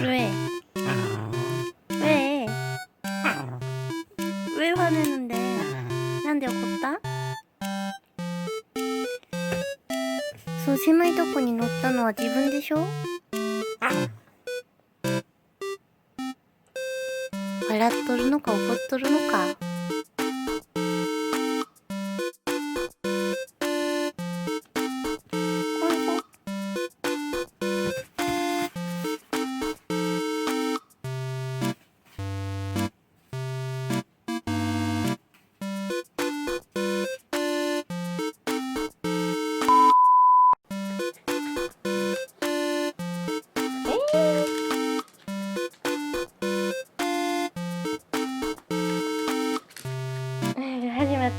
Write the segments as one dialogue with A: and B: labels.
A: 왜? 왜? 왜 화내는데? 난데 걷다? そう狭いとこに乗ったのは自分でしょ？笑っとるのか怒っとるのか。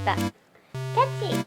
A: った。キャッチ。